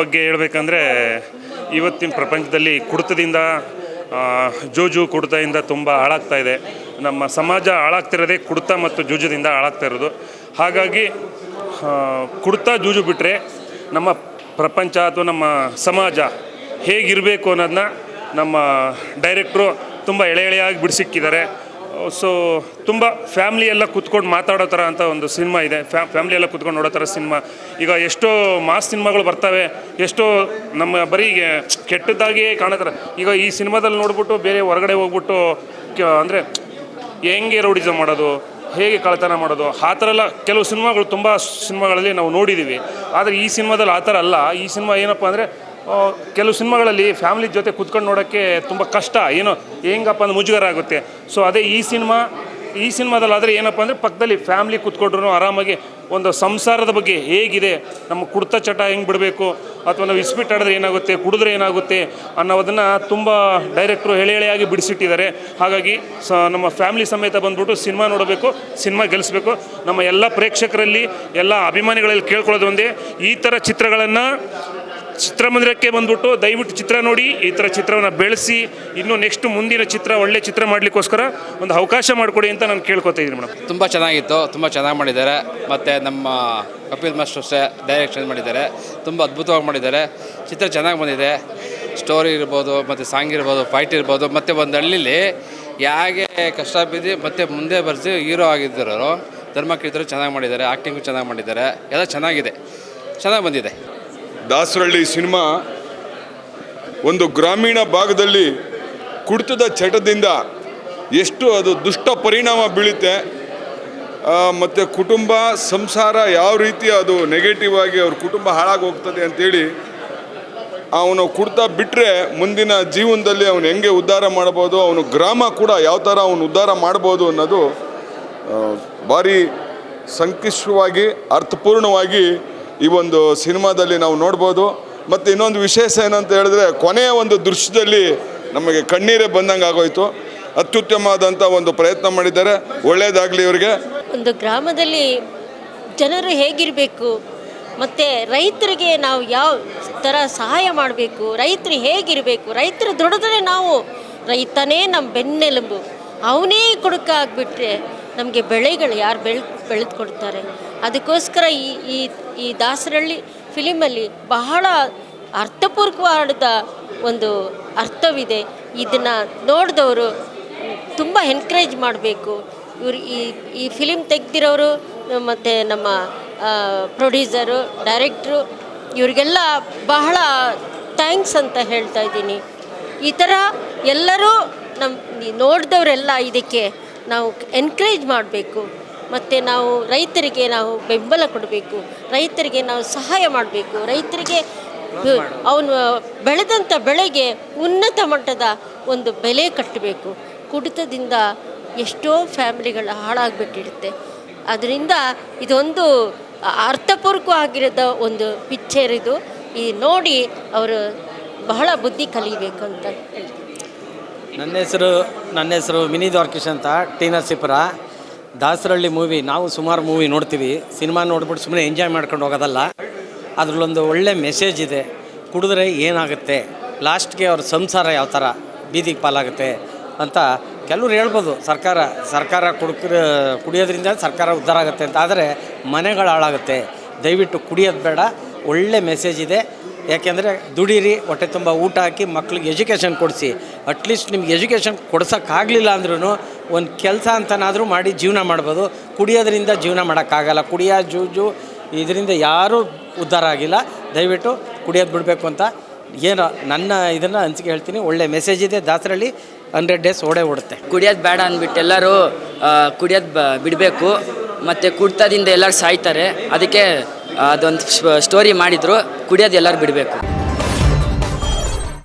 ಬಗ್ಗೆ ಹೇಳಬೇಕಂದ್ರೆ ಇವತ್ತಿನ ಪ್ರಪಂಚದಲ್ಲಿ ಕುಡಿತದಿಂದ ಜೂಜು ಕುಡಿತದಿಂದ ತುಂಬ ಹಾಳಾಗ್ತಾ ಇದೆ. ನಮ್ಮ ಸಮಾಜ ಹಾಳಾಗ್ತಿರೋದೇ ಕುಡಿತ ಮತ್ತು ಜೂಜುದಿಂದ ಹಾಳಾಗ್ತಾ ಇರೋದು. ಹಾಗಾಗಿ ಕುಡಿತ ಜೂಜು ಬಿಟ್ಟರೆ ನಮ್ಮ ಪ್ರಪಂಚ ಅಥವಾ ನಮ್ಮ ಸಮಾಜ ಹೇಗಿರಬೇಕು ಅನ್ನೋದನ್ನ ನಮ್ಮ ಡೈರೆಕ್ಟ್ರು ತುಂಬ ಎಳೆ ಎಳೆಯಾಗಿ ಬಿಡಿಸಿಕ್ಕಿದ್ದಾರೆ. ಸೊ ತುಂಬ ಫ್ಯಾಮ್ಲಿ ಎಲ್ಲ ಕುತ್ಕೊಂಡು ಮಾತಾಡೋ ಥರ ಅಂತ ಒಂದು ಸಿನಿಮಾ ಇದೆ. ಫ್ಯಾ ಫ್ಯಾಮ್ಲಿ ಎಲ್ಲ ಕುತ್ಕೊಂಡು ನೋಡೋ ಥರ ಸಿನಿಮಾ. ಈಗ ಎಷ್ಟೋ ಮಾಸ್ ಸಿನಿಮಾಗಳು ಬರ್ತವೆ, ಎಷ್ಟೋ ನಮ್ಮ ಬರೀ ಕೆಟ್ಟದ್ದಾಗಿಯೇ ಕಾಣತ್ತಾರೆ. ಈಗ ಈ ಸಿನಿಮಾದಲ್ಲಿ ನೋಡ್ಬಿಟ್ಟು ಬೇರೆ ಹೊರಗಡೆ ಹೋಗ್ಬಿಟ್ಟು ಅಂದರೆ ಹೆಂಗೆ ರೌಡಿಸಮ್ ಮಾಡೋದು, ಹೇಗೆ ಕಳ್ತನ ಮಾಡೋದು, ಆ ಥರ ಎಲ್ಲ ಕೆಲವು ಸಿನಿಮಾಗಳು ತುಂಬ ಸಿನಿಮಾಗಳಲ್ಲಿ ನಾವು ನೋಡಿದ್ದೀವಿ ಆದರೆ ಈ ಸಿನಿಮಾದಲ್ಲಿ ಆ ಥರ ಅಲ್ಲ. ಈ ಸಿನಿಮಾ ಏನಪ್ಪ ಅಂದರೆ ಕೆಲವು ಸಿನಿಮಾಗಳಲ್ಲಿ ಫ್ಯಾಮಿಲಿ ಜೊತೆ ಕುತ್ಕೊಂಡು ನೋಡೋಕ್ಕೆ ತುಂಬ ಕಷ್ಟ. ಏನೋ, ಹೆಂಗಪ್ಪ ಅಂದ್ರೆ ಮುಜುಗರ ಆಗುತ್ತೆ. ಸೊ ಅದೇ ಈ ಸಿನಿಮಾ, ಈ ಸಿನಿಮಾದಲ್ಲಿ ಆದರೆ ಏನಪ್ಪ ಅಂದರೆ ಪಕ್ಕದಲ್ಲಿ ಫ್ಯಾಮ್ಲಿ ಕುತ್ಕೊಂಡ್ರು ಆರಾಮಾಗಿ ಒಂದು ಸಂಸಾರದ ಬಗ್ಗೆ ಹೇಗಿದೆ, ನಮ್ಮ ಕುಡ್ತ ಚಟ ಹೆಂಗೆ ಬಿಡಬೇಕು, ಅಥವಾ ನಾವು ಇಸ್ಪಿಟ್ ಆಡಿದ್ರೆ ಏನಾಗುತ್ತೆ, ಕುಡಿದ್ರೆ ಏನಾಗುತ್ತೆ ಅನ್ನೋದನ್ನು ತುಂಬ ಡೈರೆಕ್ಟ್ರು ಹೇಳಿ ಎಳೆಯಾಗಿ ಬಿಡಿಸಿಟ್ಟಿದ್ದಾರೆ. ಹಾಗಾಗಿ ಸ, ನಮ್ಮ ಫ್ಯಾಮ್ಲಿ ಸಮೇತ ಬಂದ್ಬಿಟ್ಟು ಸಿನಿಮಾ ನೋಡಬೇಕು, ಸಿನಿಮಾ ಗೆಲ್ಲಿಸ್ಬೇಕು ನಮ್ಮ ಎಲ್ಲ ಪ್ರೇಕ್ಷಕರಲ್ಲಿ, ಎಲ್ಲ ಅಭಿಮಾನಿಗಳಲ್ಲಿ ಕೇಳ್ಕೊಳ್ಳೋದು ಒಂದೇ, ಈ ಥರ ಚಿತ್ರಗಳನ್ನು ಚಿತ್ರಮಂದಿರಕ್ಕೆ ಬಂದ್ಬಿಟ್ಟು ದಯವಿಟ್ಟು ಚಿತ್ರ ನೋಡಿ, ಈ ಥರ ಚಿತ್ರವನ್ನು ಬೆಳೆಸಿ, ಇನ್ನು ನೆಕ್ಸ್ಟ್ ಮುಂದಿನ ಚಿತ್ರ ಒಳ್ಳೆ ಚಿತ್ರ ಮಾಡಲಿಕ್ಕೋಸ್ಕರ ಒಂದು ಅವಕಾಶ ಮಾಡಿಕೊಡಿ ಅಂತ ನಾನು ಕೇಳ್ಕೊತಾ ಇದ್ದೀನಿ ಮೇಡಮ್ ತುಂಬ ಚೆನ್ನಾಗಿತ್ತು, ತುಂಬ ಚೆನ್ನಾಗಿ ಮಾಡಿದ್ದಾರೆ. ಮತ್ತು ನಮ್ಮ ಕಪಿಲ್ ಅಷ್ಟೇ ಡೈರೆಕ್ಷನ್ ಮಾಡಿದ್ದಾರೆ. ತುಂಬ ಅದ್ಭುತವಾಗಿ ಮಾಡಿದ್ದಾರೆ. ಚಿತ್ರ ಚೆನ್ನಾಗಿ ಬಂದಿದೆ. ಸ್ಟೋರಿ ಇರ್ಬೋದು, ಮತ್ತು ಸಾಂಗ್ ಇರ್ಬೋದು ಫೈಟ್ ಇರ್ಬೋದು, ಮತ್ತು ಒಂದು ಹಳ್ಳಿಲಿ ಹೇಗೆ ಕಷ್ಟ ಬಿದ್ದು ಮತ್ತೆ ಮುಂದೆ ಬರೆಸಿ ಹೀರೋ ಆಗಿದ್ದರು ಧರ್ಮಕೀರ್ತರು ಚೆನ್ನಾಗಿ ಮಾಡಿದ್ದಾರೆ ಆ್ಯಕ್ಟಿಂಗು ಚೆನ್ನಾಗಿ ಮಾಡಿದ್ದಾರೆ. ಎಲ್ಲ ಚೆನ್ನಾಗಿದೆ. ಚೆನ್ನಾಗಿ ಬಂದಿದೆ. ದಾಸರಳ್ಳಿ ಸಿನಿಮಾ ಒಂದು ಗ್ರಾಮೀಣ ಭಾಗದಲ್ಲಿ ಕುಡಿತದ ಚಟದಿಂದ ಎಷ್ಟು ಅದು ದುಷ್ಟ ಪರಿಣಾಮ ಬೀಳುತ್ತೆ ಮತ್ತು ಕುಟುಂಬ ಸಂಸಾರ ಯಾವ ರೀತಿ ಅದು ನೆಗೆಟಿವ್ ಆಗಿ ಅವ್ರ ಕುಟುಂಬ ಹಾಳಾಗಿ ಹೋಗ್ತದೆ ಅಂತೇಳಿ ಅವನು ಕುಡ್ತಾ ಬಿಟ್ಟರೆ ಮುಂದಿನ ಜೀವನದಲ್ಲಿ ಅವನು ಹೆಂಗೆ ಉದ್ಧಾರ ಮಾಡ್ಬೋದು, ಅವನು ಗ್ರಾಮ ಕೂಡ ಯಾವ ಥರ ಅವನು ಉದ್ಧಾರ ಮಾಡ್ಬೋದು ಅನ್ನೋದು ಭಾರಿ ಸಂಕಿಷ್ಟವಾಗಿ ಅರ್ಥಪೂರ್ಣವಾಗಿ ಈ ಒಂದು ಸಿನಿಮಾದಲ್ಲಿ ನಾವು ನೋಡ್ಬೋದು. ಮತ್ತು ಇನ್ನೊಂದು ವಿಶೇಷ ಏನಂತ ಹೇಳಿದ್ರೆ, ಕೊನೆಯ ಒಂದು ದೃಶ್ಯದಲ್ಲಿ ನಮಗೆ ಕಣ್ಣೀರೇ ಬಂದಂಗೆ ಆಗೋಯ್ತು. ಅತ್ಯುತ್ತಮವಾದಂಥ ಒಂದು ಪ್ರಯತ್ನ ಮಾಡಿದ್ದಾರೆ. ಒಳ್ಳೆಯದಾಗಲಿ ಇವರಿಗೆ. ಒಂದು ಗ್ರಾಮದಲ್ಲಿ ಜನರು ಹೇಗಿರಬೇಕು, ಮತ್ತು ರೈತರಿಗೆ ನಾವು ಯಾವ ಥರ ಸಹಾಯ ಮಾಡಬೇಕು, ರೈತರು ಹೇಗಿರಬೇಕು, ರೈತರು ದುಡಿದ್ರೆ ನಾವು ರೈತನೇ ನಮ್ಮ ಬೆನ್ನೆಲುಬು. ಅವನೇ ಕೊಡುಕಾಗ್ಬಿಟ್ರೆ ನಮಗೆ ಬೆಳೆಗಳು ಯಾರು ಬೆಳೆ, ಬೆಳೆದು ಕೊಡ್ತಾರೆ. ಅದಕ್ಕೋಸ್ಕರ ಈ ಈ ಈ ದಾಸರಳ್ಳಿ ಫಿಲಿಮಲ್ಲಿ ಬಹಳ ಅರ್ಥಪೂರ್ವಕವಾದ ಒಂದು ಅರ್ಥವಿದೆ. ಇದನ್ನು ನೋಡಿದವರು ತುಂಬ ಎನ್ಕರೇಜ್ ಮಾಡಬೇಕು. ಇವರು ಈ ಈ ಫಿಲಿಮ್ ತೆಗ್ದಿರೋರು, ಮತ್ತು ನಮ್ಮ ಪ್ರೊಡ್ಯೂಸರು ಡೈರೆಕ್ಟ್ರು ಇವರಿಗೆಲ್ಲ ಬಹಳ ಥ್ಯಾಂಕ್ಸ್ ಅಂತ ಹೇಳ್ತಾ ಇದ್ದೀನಿ. ಈ ಥರ ಎಲ್ಲರೂ ನಮ್ಮ ನೋಡಿದವರೆಲ್ಲ ಇದಕ್ಕೆ ನಾವು ಎನ್ಕರೇಜ್ ಮಾಡಬೇಕು. ಮತ್ತು ನಾವು ರೈತರಿಗೆ ನಾವು ಬೆಂಬಲ ಕೊಡಬೇಕು, ರೈತರಿಗೆ ನಾವು ಸಹಾಯ ಮಾಡಬೇಕು, ರೈತರಿಗೆ ಅವನು ಬೆಳೆದಂಥ ಬೆಳೆಗೆ ಉನ್ನತ ಮಟ್ಟದ ಒಂದು ಬೆಲೆ ಕಟ್ಟಬೇಕು. ಕುಡಿತದಿಂದ ಎಷ್ಟೋ ಫ್ಯಾಮಿಲಿಗಳು ಹಾಳಾಗ್ಬಿಟ್ಟಿರುತ್ತೆ. ಅದರಿಂದ ಇದೊಂದು ಅರ್ಥಪೂರ್ವಕವಾಗಿರೋದ ಒಂದು ಪಿಕ್ಚರ್ ಇದು. ಈ ನೋಡಿ ಅವರು ಬಹಳ ಬುದ್ಧಿ ಕಲಿಬೇಕು ಅಂತ. ನನ್ನ ಹೆಸರು ನನ್ನ ಹೆಸರು ಮಿನಿ ದ್ವಾರ್ಕಿಶ್ ಅಂತ, ಟಿ ನರಸೀಪುರ. ದಾಸರಳ್ಳಿ ಮೂವಿ ನಾವು ಸುಮಾರು ಮೂವಿ ನೋಡ್ತೀವಿ. ಸಿನಿಮಾ ನೋಡ್ಬಿಟ್ಟು ಸುಮ್ಮನೆ ಎಂಜಾಯ್ ಮಾಡ್ಕೊಂಡು ಹೋಗೋದಲ್ಲ. ಅದರಲ್ಲೊಂದು ಒಳ್ಳೆ ಮೆಸೇಜ್ ಇದೆ. ಕುಡಿದ್ರೆ ಏನಾಗುತ್ತೆ? ಲಾಸ್ಟ್ಗೆ ಅವ್ರ ಸಂಸಾರ ಯಾವ ಥರ ಬೀದಿಗೆ ಪಾಲಾಗುತ್ತೆ ಅಂತ ಕೆಲವ್ರು ಹೇಳ್ಬೋದು. ಸರ್ಕಾರ ಸರ್ಕಾರ ಕುಡ್ಕ ಕುಡಿಯೋದ್ರಿಂದ ಸರ್ಕಾರ ಉದ್ಧಾರ ಆಗುತ್ತೆ ಅಂತ. ಆದರೆ ಮನೆಗಳು ಹಾಳಾಗುತ್ತೆ. ದಯವಿಟ್ಟು ಕುಡಿಯೋದು ಬೇಡ. ಒಳ್ಳೆ ಮೆಸೇಜ್ ಇದೆ. ಯಾಕೆಂದರೆ ದುಡೀರಿ, ಹೊಟ್ಟೆ ತುಂಬ ಊಟ ಹಾಕಿ ಮಕ್ಳಿಗೆ ಎಜುಕೇಷನ್ ಕೊಡಿಸಿ. ಅಟ್ಲೀಸ್ಟ್ ನಿಮ್ಗೆ ಎಜುಕೇಷನ್ ಕೊಡ್ಸೋಕ್ಕಾಗಲಿಲ್ಲ ಅಂದ್ರೂ ಒಂದು ಕೆಲಸ ಅಂತನಾದರೂ ಮಾಡಿ ಜೀವನ ಮಾಡ್ಬೋದು. ಕುಡಿಯೋದ್ರಿಂದ ಜೀವನ ಮಾಡೋಕ್ಕಾಗಲ್ಲ. ಕುಡಿಯೋ ಜೂಜು ಇದರಿಂದ ಯಾರೂ ಉದ್ಧಾರ ಆಗಿಲ್ಲ. ದಯವಿಟ್ಟು ಕುಡಿಯೋದು ಬಿಡಬೇಕು ಅಂತ ಏನು ನನ್ನ ಇದನ್ನು ಅನಿಸಿಕೆ ಹೇಳ್ತೀನಿ. ಒಳ್ಳೆ ಮೆಸೇಜ್ ಇದೆ. ದಾಸರಳ್ಳಿ ಹಂಡ್ರೆಡ್ ಡೇಸ್ ಓಡೇ ಓಡುತ್ತೆ. ಕುಡಿಯೋದು ಬೇಡ ಅಂದ್ಬಿಟ್ಟು ಎಲ್ಲರೂ ಕುಡಿಯೋದು ಬ, ಬಿಡಬೇಕು. ಮತ್ತು ಕುಡ್ತದಿಂದ ಎಲ್ಲರೂ ಸಾಯ್ತಾರೆ. ಅದಕ್ಕೆ ಅದೊಂದು ಸ್ಟೋರಿ ಮಾಡಿದರು. ಕುಡಿಯೋದು ಎಲ್ಲರೂ ಬಿಡಬೇಕು.